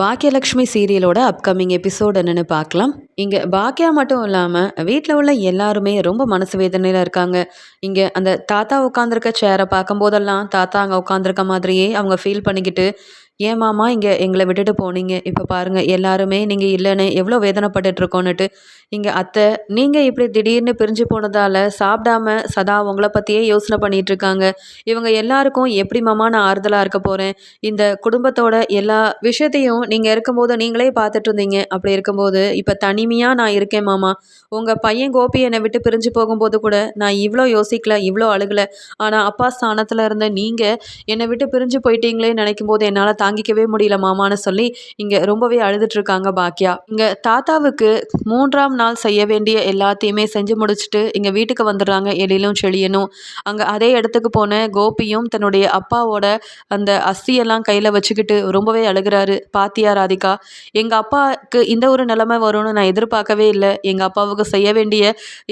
Bhagyalakshmi சீரியலோட upcoming episode என்னென்னு பார்க்கலாம். இங்கே பாக்கியா மட்டும் இல்லாமல் வீட்டில் உள்ள எல்லாருமே ரொம்ப மனசு வேதனையில் இருக்காங்க. இங்கே அந்த தாத்தா உட்காந்துருக்க சேரை பார்க்கும்போதெல்லாம் தாத்தா அங்கே உட்காந்துருக்க மாதிரியே அவங்க ஃபீல் பண்ணிக்கிட்டு ஏன் மாமா இங்கே எங்களை விட்டுட்டு போனீங்க? இப்போ பாருங்கள் எல்லாருமே நீங்கள் இல்லைன்னு எவ்வளோ வேதனைப்பட்டுட்ருக்கோன்னுட்டு இங்கே அத்தை நீங்கள் இப்படி திடீர்னு பிரிஞ்சு போனதால் சாப்பிடாம சதா உங்களை பற்றியே யோசனை பண்ணிகிட்ருக்காங்க இவங்க எல்லாருக்கும் எப்படி மாமா நான் ஆறுதலாக இருக்க போகிறேன் இந்த குடும்பத்தோட எல்லா விஷயத்தையும் நீங்கள் இருக்கும்போது நீங்களே பார்த்துட்டு இருந்தீங்க. அப்படி இருக்கும்போது இப்போ தனிமையாக நான் இருக்கேன் மாமா. உங்கள் பையன் கோபி என்னை விட்டு பிரிஞ்சு போகும்போது கூட நான் இவ்வளோ யோசிக்கல இவ்வளோ அழுகலை. ஆனால் அப்பா ஸ்தானத்தில் இருந்த நீங்கள் என்னை விட்டு பிரிஞ்சு போயிட்டீங்களே நினைக்கும் போது என்னால் தாங்கிக்கவே முடியல மாமான்னு சொல்லி இங்கே ரொம்பவே அழுதுட்ருக்காங்க பாக்கியா. இங்கே தாத்தாவுக்கு மூன்றாம் நாள் நாள் செய்ய வேண்டிய எல்லாத்தையுமே செஞ்சு முடிச்சுட்டு இங்கே வீட்டுக்கு வந்துடுறாங்க எழிலும் செழியனும். அங்கே அதே இடத்துக்கு போன கோபியும் தன்னுடைய அப்பாவோட அந்த அஸ்தியெல்லாம் கையில் வச்சுக்கிட்டு ரொம்பவே அழுகிறாரு. பாத்தியா ராதிகா எங்கள் அப்பாவுக்கு இந்த ஒரு நிலைமை வரும்னு நான் எதிர்பார்க்கவே இல்லை. எங்கள் அப்பாவுக்கு செய்ய வேண்டிய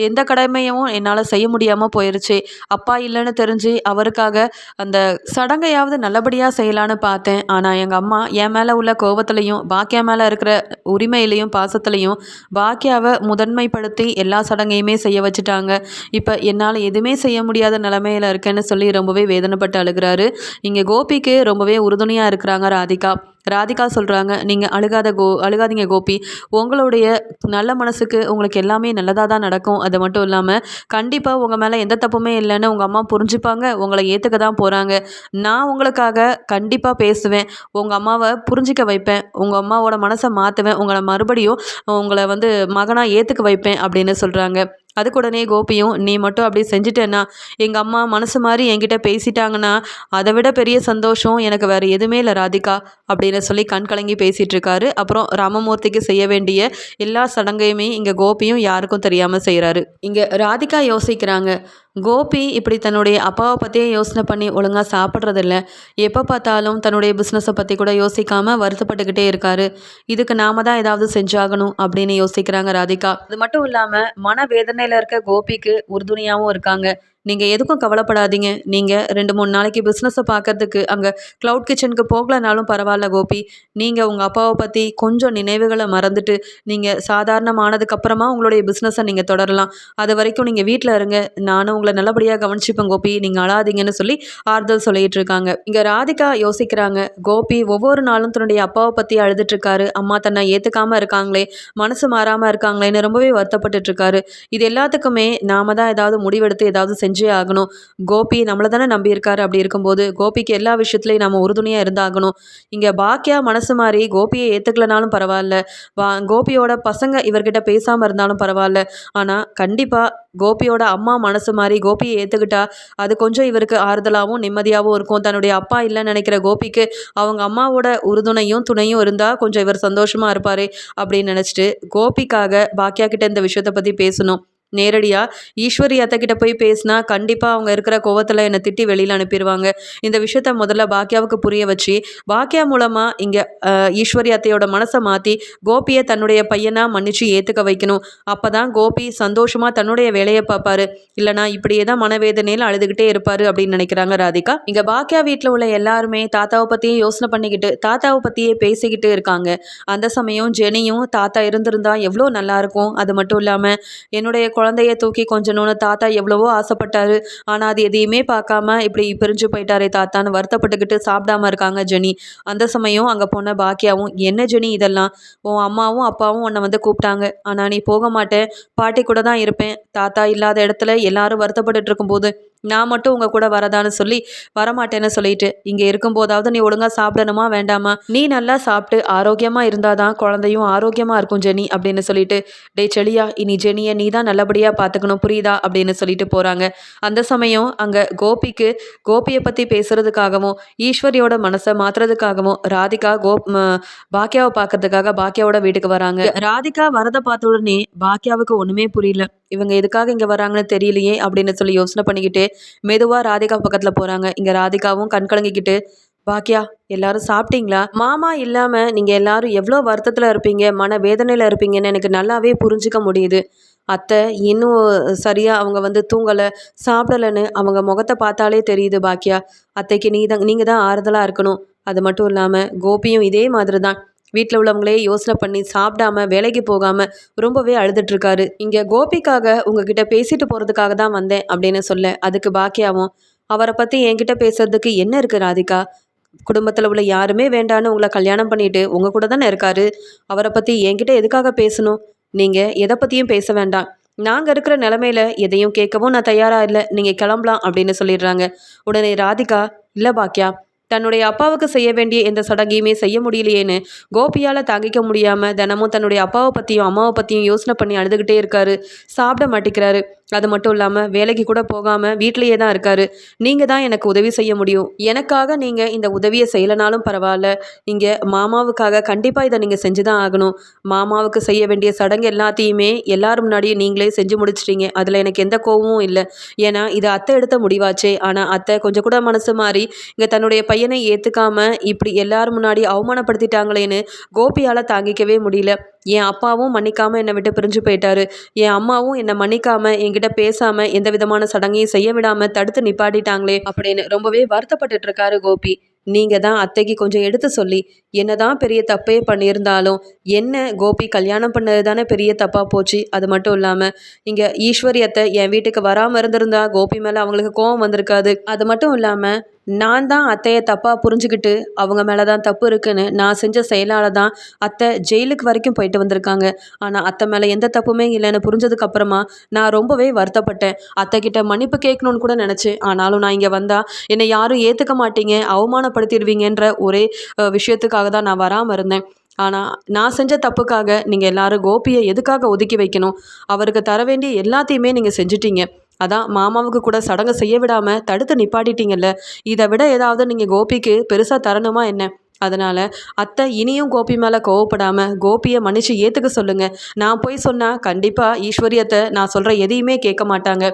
எந்த கடமையும் என்னால் செய்ய முடியாமல் போயிடுச்சு அப்பா இல்லைன்னு தெரிஞ்சு அவருக்காக அந்த சடங்கையாவது நல்லபடியாக செய்யலான்னு பார்த்தேன். ஆனால் எங்கள் அம்மா என் மேலே உள்ள கோபத்துலையும் பாக்கியா மேலே இருக்கிற உரிமையிலையும் பாசத்துலையும் பாக்கியாவை முதன்மைப்படுத்தி எல்லா சடங்கையுமே செய்ய வச்சுட்டாங்க. இப்போ என்னால் எதுவுமே செய்ய முடியாத நிலமையில் இருக்கேன்னு சொல்லி ரொம்பவே வேதனைப்பட்டு அழுகிறாரு. இங்கே கோபிக்கு ரொம்பவே உறுதுணையாக இருக்கிறாங்க ராதிகா. ராதிகா சொல்கிறாங்க நீங்கள் அழுகாத கோ அழுகாதீங்க கோபி. உங்களுடைய நல்ல மனசுக்கு உங்களுக்கு எல்லாமே நல்லதாக தான் நடக்கும். அது மட்டும் இல்லாமல் கண்டிப்பாக உங்கள் மேலே எந்த தப்புமே இல்லைன்னு உங்கள் அம்மா புரிஞ்சுப்பாங்க. உங்களை ஏற்றுக்க தான் போகிறாங்க நான் உங்களுக்காக கண்டிப்பாக பேசுவேன். உங்கள் அம்மாவை புரிஞ்சிக்க வைப்பேன். உங்கள் அம்மாவோட மனசை மாற்றுவேன் உங்களை மறுபடியும் உங்களை வந்து மகனாக ஏற்றுக்க வைப்பேன் அப்படின்னு சொல்கிறாங்க அதுக்கு உடனே கோபியும் நீ மட்டும் அப்படி செஞ்சுட்டேன்னா எங்கள் அம்மா மனசு மாதிரி என்கிட்ட பேசிட்டாங்கன்னா அதை விட பெரிய சந்தோஷம் எனக்கு வேறு எதுவுமே இல்லை ராதிகா அப்படின்னு சொல்லி கண் கலங்கி பேசிகிட்டு இருக்காரு. அப்புறம் ராமமூர்த்திக்கு செய்ய வேண்டிய எல்லா சடங்கையுமே இங்கே கோபியும் யாருக்கும் தெரியாமல் செய்கிறாரு இங்கே ராதிகா யோசிக்கிறாங்க கோபி இப்படி தன்னுடைய அப்பாவை பற்றியே யோசனை பண்ணி ஒழுங்காக சாப்பிட்றதில்ல. எப்போ பார்த்தாலும் தன்னுடைய பிஸ்னஸை பற்றி கூட யோசிக்காமல் வருத்தப்பட்டுக்கிட்டே இருக்காரு. இதுக்கு நாம தான் ஏதாவது செஞ்சாகணும் அப்படின்னு யோசிக்கிறாங்க ராதிகா. அது மட்டும் இல்லாமல் மன வேதனையில் இருக்க கோபிக்கு உறுதுணையாகவும் இருக்காங்க. நீங்கள் எதுக்கும் கவலைப்படாதீங்க. நீங்கள் ரெண்டு மூணு நாளைக்கு பிஸ்னஸை பார்க்கறதுக்கு அங்கே க்ளவுட் கிச்சனுக்கு போகலனாலும் பரவாயில்ல கோபி. நீங்கள் உங்கள் அப்பாவை பற்றி கொஞ்சம் நினைவுகளை மறந்துட்டு நீங்கள் சாதாரணமானதுக்கப்புறமா உங்களுடைய பிஸ்னஸை நீங்கள் தொடரலாம். அது வரைக்கும் நீங்கள் வீட்டில் இருங்க. நானும் உங்களை நல்லபடியாக கவனிச்சுப்பேன் கோபி. நீங்கள் அழாதீங்கன்னு சொல்லி ஆறுதல் சொல்லிட்டு இருக்காங்க. இங்கே ராதிகா யோசிக்கிறாங்க. கோபி ஒவ்வொரு நாளும் தன்னுடைய அப்பாவை பற்றி அழுதுட்ருக்காரு அம்மா தன்னை ஏற்றுக்காமல் இருக்காங்களே மனசு மாறாமல் இருக்காங்களேன்னு ரொம்பவே வருத்தப்பட்டுட்ருக்காரு இது எல்லாத்துக்குமே நாம தான் ஏதாவது முடிவெடுத்து ஏதாவது செஞ்சு செஞ்சே ஆகணும். கோபி நம்மளை தானே நம்பியிருக்காரு அப்படி இருக்கும்போது கோபிக்கு எல்லா விஷயத்துலையும் நம்ம உறுதுணையாக இருந்தாகணும். இங்கே பாக்கியா மனசு மாதிரி கோபியை ஏற்றுக்கலனாலும் பரவாயில்ல. வா கோபியோட பசங்க இவர்கிட்ட பேசாமல் இருந்தாலும் பரவாயில்ல. ஆனால் கண்டிப்பாக கோபியோட அம்மா மனசு மாதிரி கோபியை ஏற்றுக்கிட்டா அது கொஞ்சம் இவருக்கு ஆறுதலாகவும் நிம்மதியாகவும் இருக்கும். தன்னுடைய அப்பா இல்லைன்னு நினைக்கிற கோபிக்கு அவங்க அம்மாவோட உறுதுணையும் துணையும் இருந்தால் கொஞ்சம் இவர் சந்தோஷமாக இருப்பார் அப்படின்னு நினச்சிட்டு கோபிக்காக பாக்கியா கிட்ட இந்த விஷயத்தை பற்றி பேசணும். நேரடியாக ஈஸ்வரி அத்தைக்கிட்ட போய் பேசினா கண்டிப்பாக அவங்க இருக்கிற கோவத்தில் என்னை திட்டி வெளியில் அனுப்பிடுவாங்க இந்த விஷயத்த முதல்ல பாக்கியாவுக்கு புரிய வச்சு பாக்கியா மூலமாக இங்கே ஈஸ்வரி அத்தையோட மனசை மாற்றி கோபியை தன்னுடைய பையனாக மன்னிச்சு ஏற்றுக்க வைக்கணும். அப்போ தான் கோபி சந்தோஷமாக தன்னுடைய வேலையை பார்ப்பாரு. இல்லைனா இப்படியே தான் மனவேதனையில் அழுதுகிட்டே இருப்பார் அப்படின்னு நினைக்கிறாங்க ராதிகா. இங்கே பாக்கியா வீட்டில் உள்ள எல்லாருமே தாத்தாவை பற்றியே யோசனை பண்ணிக்கிட்டு தாத்தாவை பற்றியே பேசிக்கிட்டு இருக்காங்க. அந்த சமயம் ஜெனியும் தாத்தா இருந்திருந்தா எவ்வளோ நல்லாயிருக்கும் அது மட்டும் இல்லாமல் என்னுடைய குழந்தைய தூக்கி கொஞ்சணும்னு தாத்தா எவ்வளவோ ஆசைப்பட்டாரு. ஆனால் அது எதையுமே பார்க்காம இப்படி பிரிஞ்சு போயிட்டாரே தாத்தான்னு வருத்தப்பட்டுக்கிட்டு சாப்பிடாம இருக்காங்க ஜெனி. அந்த சமயம் அங்கே போன பாக்கியாவும் என்ன ஜெனி இதெல்லாம்? உன் அம்மாவும் அப்பாவும் உன்னை வந்து கூப்பிட்டாங்க. ஆனால் நீ போக மாட்டேன். பாட்டி கூட தான் இருப்பேன். தாத்தா இல்லாத இடத்துல எல்லாரும் வருத்தப்பட்டுட்டு இருக்கும்போது நான் மட்டும் உங்கள் கூட வரதான்னு சொல்லி வரமாட்டேன்னு சொல்லிட்டு இங்கே இருக்கும்போதாவது நீ ஒழுங்காக சாப்பிடணுமா வேண்டாமா? நீ நல்லா சாப்பிட்டு ஆரோக்கியமாக இருந்தால் தான் குழந்தையும் ஆரோக்கியமாக இருக்கும் ஜெனி அப்படின்னு சொல்லிட்டு டே செளியா இனி ஜெனியை நீ தான் நல்லபடியாக பார்த்துக்கணும் புரியுதா? அப்படின்னு சொல்லிட்டு போகிறாங்க அந்த சமயம் அங்கே கோபிக்கு கோபியை பற்றி பேசுறதுக்காகவும் ஈஸ்வரியோட மனசை மாற்றுறதுக்காகவும் ராதிகா கோ பாக்கியாவை பார்க்கறதுக்காக பாக்கியாவோட வீட்டுக்கு வராங்க. ராதிகா வரதை பார்த்த உடனே பாக்கியாவுக்கு ஒன்றுமே புரியல. இவங்க எதுக்காக இங்கே வராங்கன்னு தெரியலையே அப்படின்னு சொல்லி யோசனை பண்ணிக்கிட்டு மெதுவாக ராதிகா பக்கத்தில் போகிறாங்க இங்கே ராதிகாவும் கண் கலங்கிக்கிட்டு பாக்கியா எல்லாரும் சாப்பிட்டீங்களா? மாமா இல்லாமல் நீங்கள் எல்லாரும் எவ்வளோ வருத்தத்தில் இருப்பீங்க மன வேதனையில் இருப்பீங்கன்னு எனக்கு நல்லாவே புரிஞ்சிக்க முடியுது. அத்தை இன்னும் சரியாக அவங்க வந்து தூங்கலை சாப்பிடலைன்னு அவங்க முகத்தை பார்த்தாலே தெரியுது பாக்கியா அத்தைக்கு நீ தான் நீங்கள் தான் ஆறுதலாக இருக்கணும். அது மட்டும் இல்லாமல் கோபியும் இதே மாதிரி தான் வீட்டில் உள்ளவங்களே யோசனை பண்ணி சாப்பிடாம வேலைக்கு போகாமல் ரொம்பவே அழுதுட்ருக்காரு இங்கே கோபிக்காக உங்ககிட்ட பேசிட்டு போகிறதுக்காக தான் வந்தேன் அப்படின்னு சொல்ல அதுக்கு பாக்கியாவும் அவரை பற்றி என்கிட்ட பேசுறதுக்கு என்ன இருக்குது ராதிகா? குடும்பத்தில் உள்ள யாருமே வேண்டான்னு உங்களை கல்யாணம் பண்ணிட்டு உங்கள் கூட தானே இருக்காரு? அவரை பற்றி என்கிட்ட எதுக்காக பேசணும்? நீங்கள் எதை பற்றியும் பேச வேண்டாம். நாங்கள் இருக்கிற நிலமையில எதையும் கேட்கவும் நான் தயாராக இல்லை. நீங்கள் கிளம்பலாம் அப்படின்னு சொல்லிடுறாங்க. உடனே ராதிகா இல்லை பாக்கியா தன்னுடைய அப்பாவுக்கு செய்ய வேண்டிய எந்த சடங்கையுமே செய்ய முடியலையேன்னு கோபியால் தாங்கிக்க முடியாமல் தினமும் தன்னுடைய அப்பாவை பற்றியும் அம்மாவை பற்றியும் யோசனை பண்ணி அழுதுகிட்டே இருக்காரு. சாப்பிட மாட்டேங்கிறாரு. அது மட்டும் இல்லாமல் வேலைக்கு கூட போகாமல் வீட்லேயே தான் இருக்காரு. நீங்கள் தான் எனக்கு உதவி செய்ய முடியும். எனக்காக நீங்கள் இந்த உதவியை செய்யலைனாலும் பரவாயில்ல. இங்கே மாமாவுக்காக கண்டிப்பாக இதை நீங்கள் செஞ்சு தான் ஆகணும். மாமாவுக்கு செய்ய வேண்டிய சடங்கு எல்லாத்தையுமே எல்லாரும் முன்னாடியும் நீங்களே செஞ்சு முடிச்சிட்டீங்க. அதில் எனக்கு எந்த கோவமும் இல்லை. ஏன்னா இது அத்தை எடுத்த முடிவாச்சே. ஆனால் அத்தை கொஞ்சம் கூட மனசு மாறி இங்கே தன்னுடைய பையனை ஏற்றுக்காமல் இப்படி எல்லாரும் முன்னாடி அவமானப்படுத்திட்டாங்களேன்னு கோபியால் தாங்கிக்கவே முடியல. என் அப்பாவும் மன்னிக்காமல் என்னை விட்டு பிரிஞ்சு போயிட்டாரு. என் அம்மாவும் என்னை மன்னிக்காமல் என்கிட்ட பேசாமல் எந்த விதமான சடங்கையும் செய்ய விடாமல் தடுத்து நிப்பாட்டிட்டாங்களே அப்படின்னு ரொம்பவே வருத்தப்பட்டுட்டு இருக்காரு கோபி. நீங்கள் தான் அத்தைக்கு கொஞ்சம் எடுத்து சொல்லி என்ன தான் பெரிய தப்பே பண்ணியிருந்தாலும் என்ன கோபி கல்யாணம் பண்ணது தானே பெரிய தப்பாக போச்சு. அது மட்டும் இல்லாமல் இங்கே ஈஸ்வரி அத்தை என் வீட்டுக்கு வராமல் இருந்திருந்தா கோபி மேலே அவங்களுக்கு கோவம் வந்திருக்காது. அது மட்டும் இல்லாமல் நான் தான் அத்தையை தப்பாக புரிஞ்சுக்கிட்டு அவங்க மேலே தான் தப்பு இருக்குன்னு நான் செஞ்ச செயலால் தான் அத்தை ஜெயிலுக்கு வரைக்கும் போயிட்டு வந்திருக்காங்க. ஆனால் அத்தை மேலே எந்த தப்புமே இல்லைன்னு புரிஞ்சதுக்கப்புறமா நான் ரொம்பவே வருத்தப்பட்டேன். அத்தை கிட்ட மன்னிப்பு கேட்கணும்னு கூட நினச்சேன். ஆனாலும் நான் இங்கே வந்தால் என்னை யாரும் ஏற்றுக்க மாட்டீங்க அவமானப்படுத்திடுவீங்கன்ற ஒரே விஷயத்துக்காக தான் நான் வராமல் இருந்தேன். ஆனால் நான் செஞ்ச தப்புக்காக நீங்கள் எல்லாரும் கோபியை எதுக்காக ஒதுக்கி வைக்கணும்? அவருக்கு தர வேண்டிய எல்லாத்தையுமே நீங்கள் செஞ்சிட்டீங்க. அதான் மாமாவுக்கு கூட சடங்கு செய்ய விடாமல் தடுத்து நிப்பாட்டிட்டீங்கல்ல. இதை விட ஏதாவது நீங்கள் கோபிக்கு பெருசாக தரணுமா என்ன? அதனால் அத்தை இனியும் கோபி மேலே கோவப்படாமல் கோபியை மன்னிச்சு ஏற்றுக்க சொல்லுங்கள் நான் போய் சொன்னால் கண்டிப்பாக ஈஸ்வரியத்தை நான் சொல்கிற எதையுமே கேட்க மாட்டாங்க.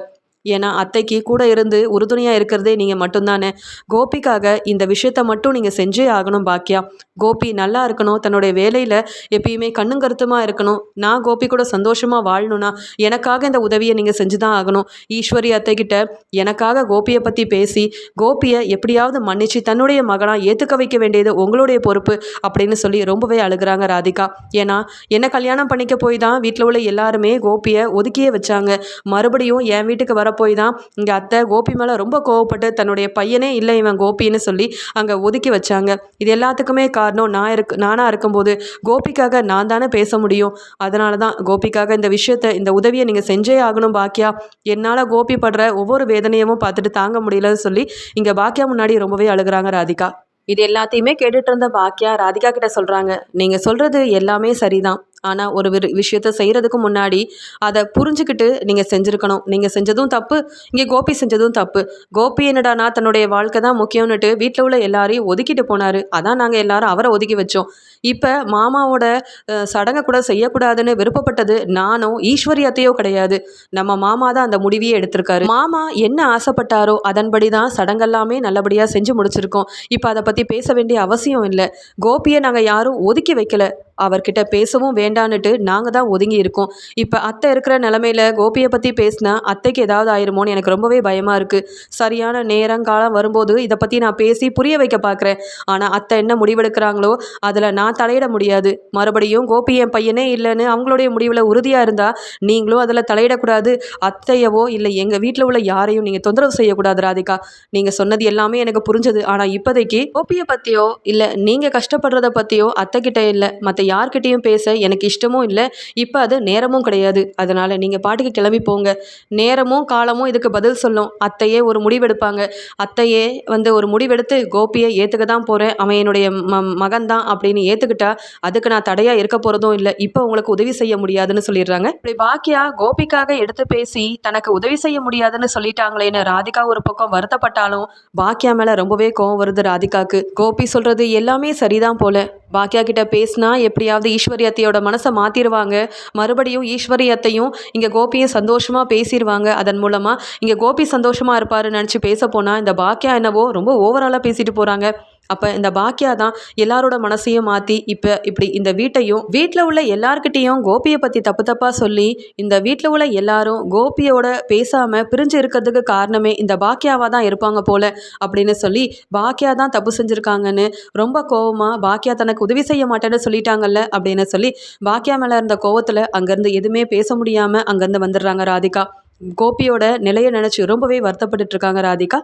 ஏன்னா அத்தைக்கு கூட இருந்து உறுதுணையாக இருக்கிறதே நீங்கள் மட்டும்தானே. கோபிக்காக இந்த விஷயத்த மட்டும் நீங்கள் செஞ்சே ஆகணும் பாக்கியா. கோபி நல்லா இருக்கணும் தன்னுடைய வேலையில் எப்பயுமே கண்ணும் கருத்துமாக இருக்கணும். நான் கோபி கூட சந்தோஷமாக வாழணும்னா எனக்காக இந்த உதவியை நீங்கள் செஞ்சு தான் ஆகணும். ஈஸ்வரி அத்தைக்கிட்ட எனக்காக கோபியை பற்றி பேசி கோபியை எப்படியாவது மன்னிச்சு தன்னுடைய மகனாக ஏற்றுக்க வைக்க வேண்டியது உங்களுடைய பொறுப்பு அப்படின்னு சொல்லி ரொம்பவே அழுகிறாங்க ராதிகா. ஏன்னா என்ன கல்யாணம் பண்ணிக்க போய் தான் வீட்டில் உள்ள எல்லாருமே கோபியை ஒதுக்கியே வச்சாங்க. மறுபடியும் என் வீட்டுக்கு வர போய் தான் இங்கே அத்தை கோபி மேலே ரொம்ப கோவப்பட்டு தன்னுடைய பையனே இல்லை இவன் கோபின்னு சொல்லி அங்கே ஒதுக்கி வச்சாங்க. இது எல்லாத்துக்குமே காரணம் நான் இருக்கு நானாக இருக்கும்போது கோபிக்காக நான் தானே பேச முடியும். அதனால தான் கோபிக்காக இந்த விஷயத்தை இந்த உதவியை நீங்கள் செஞ்சே ஆகணும் பாக்கியா. என்னால் கோபி படுற ஒவ்வொரு வேதனையமும் பார்த்துட்டு தாங்க முடியலன்னு சொல்லி இங்கே பாக்கியா முன்னாடி ரொம்பவே அழுகிறாங்க ராதிகா. இது எல்லாத்தையுமே கேட்டுட்டு இருந்த பாக்கியா ராதிகா கிட்ட சொல்கிறாங்க நீங்கள் சொல்கிறது எல்லாமே சரிதான். ஆனால் ஒரு விஷயத்த செய்கிறதுக்கு முன்னாடி அதை புரிஞ்சுக்கிட்டு நீங்கள் செஞ்சுருக்கணும். நீங்கள் செஞ்சதும் தப்பு இங்கே கோபி செஞ்சதும் தப்பு. கோபி என்னடானா தன்னுடைய வாழ்க்கை தான் முக்கியம்னுட்டு வீட்டில் உள்ள எல்லாரையும் ஒதுக்கிட்டு போனார். அதான் நாங்கள் எல்லாரும் அவரை ஒதுக்கி வச்சோம். இப்போ மாமாவோட சடங்கை கூட செய்யக்கூடாதுன்னு விருப்பப்பட்டது நானும் ஈஸ்வரியத்தையோ கிடையாது. நம்ம மாமா தான் அந்த முடிவையே எடுத்திருக்காரு. மாமா என்ன ஆசைப்பட்டாரோ அதன்படி தான் சடங்கெல்லாமே நல்லபடியாக செஞ்சு முடிச்சிருக்கோம். இப்போ அதை பற்றி பேச வேண்டிய அவசியம் இல்லை. கோபியை நாங்கள் யாரும் ஒதுக்கி வைக்கல. அவர்கிட்ட பேசவும் வேண்டான்னுட்டு நாங்கள் தான் ஒதுங்கி இருக்கோம். இப்போ அத்தை இருக்கிற நிலமையில கோபியை பற்றி பேசினா அத்தைக்கு ஏதாவது ஆயிருமோன்னு எனக்கு ரொம்பவே பயமாக இருக்குது சரியான நேரம் காலம் வரும்போது இதை பற்றி நான் பேசி புரிய வைக்க பார்க்குறேன் ஆனால் அத்தை என்ன முடிவெடுக்கிறாங்களோ அதில் நான் தலையிட முடியாது. மறுபடியும் கோபி என் பையனே இல்லைன்னு அவங்களுடைய முடிவில் உறுதியாக இருந்தால் நீங்களும் அதில் தலையிடக்கூடாது. அத்தையவோ இல்லை எங்கள் வீட்டில் உள்ள யாரையும் நீங்கள் தொந்தரவு செய்யக்கூடாது ராதிகா. நீங்கள் சொன்னது எல்லாமே எனக்கு புரிஞ்சது. ஆனால் இப்போதைக்கு கோபியை பற்றியோ இல்லை நீங்கள் கஷ்டப்படுறத பற்றியோ அத்தை கிட்டே இல்லை. மற்ற யார்கிட்டையும் பேச எனக்கு இஷ்டமும் இல்லை. இப்போ அது நேரமும் கிடையாது. அதனால் நீங்கள் பாட்டுக்கு கிளம்பி போங்க. நேரமும் காலமும் இதுக்கு பதில் சொல்லும். அத்தையே ஒரு முடிவெடுப்பாங்க. அத்தையே வந்து ஒரு முடிவெடுத்து கோபியை ஏற்றுக்க தான் போகிறேன் அவன் என்னுடைய ம மகன் தான் அப்படின்னு ஏற்றுக்கிட்டா அதுக்கு நான் தடையாக இருக்க போகிறதும் இல்லை. இப்போ உங்களுக்கு உதவி செய்ய முடியாதுன்னு சொல்லிடுறாங்க. இப்படி பாக்கியா கோபிக்காக எடுத்து பேசி தனக்கு உதவி செய்ய முடியாதுன்னு சொல்லிட்டாங்களேன்னு ராதிகா ஒரு பக்கம் வருத்தப்பட்டாலும் பாக்கியா மேலே ரொம்பவே கோவம் வருது ராதிகாக்கு. கோபி சொல்கிறது எல்லாமே சரிதான் போல. பாக்கியா கிட்ட பேசினா எப்படியாவது ஈஸ்வரியத்தையோட மனசை மாற்றிடுவாங்க மறுபடியும் ஈஸ்வரியத்தையும் இங்கே கோபியை சந்தோஷமாக பேசிடுவாங்க அதன் மூலமாக இங்கே கோபி சந்தோஷமாக இருப்பாருன்னு நினச்சி பேச போனால் இந்த பாக்கியா என்னவோ ரொம்ப ஓவராலாக பேசிட்டு போகிறாங்க அப்போ இந்த பாக்கியா தான் எல்லாரோட மனசையும் மாற்றி இப்போ இப்படி இந்த வீட்டையும் வீட்டில் உள்ள எல்லார்கிட்டேயும் கோபியை பற்றி தப்பு தப்பாக சொல்லி இந்த வீட்டில் உள்ள எல்லாரும் கோபியோட பேசாமல் பிரிஞ்சு இருக்கிறதுக்கு காரணமே இந்த பாக்கியாவாக தான் இருப்பாங்க போல அப்படின்னு சொல்லி பாக்கியா தான் தப்பு செஞ்சுருக்காங்கன்னு ரொம்ப கோவமாக பாக்கியா தனக்கு உதவி செய்ய மாட்டேன்னு சொல்லிட்டாங்கல்ல அப்படின்னு சொல்லி பாக்கியா மேலே இருந்த கோவத்தில் அங்கேருந்து எதுவுமே பேச முடியாமல் அங்கேருந்து வந்துடுறாங்க ராதிகா. கோபியோட நிலையை நினச்சி ரொம்பவே வருத்தப்பட்டுட்டு இருக்காங்க ராதிகா.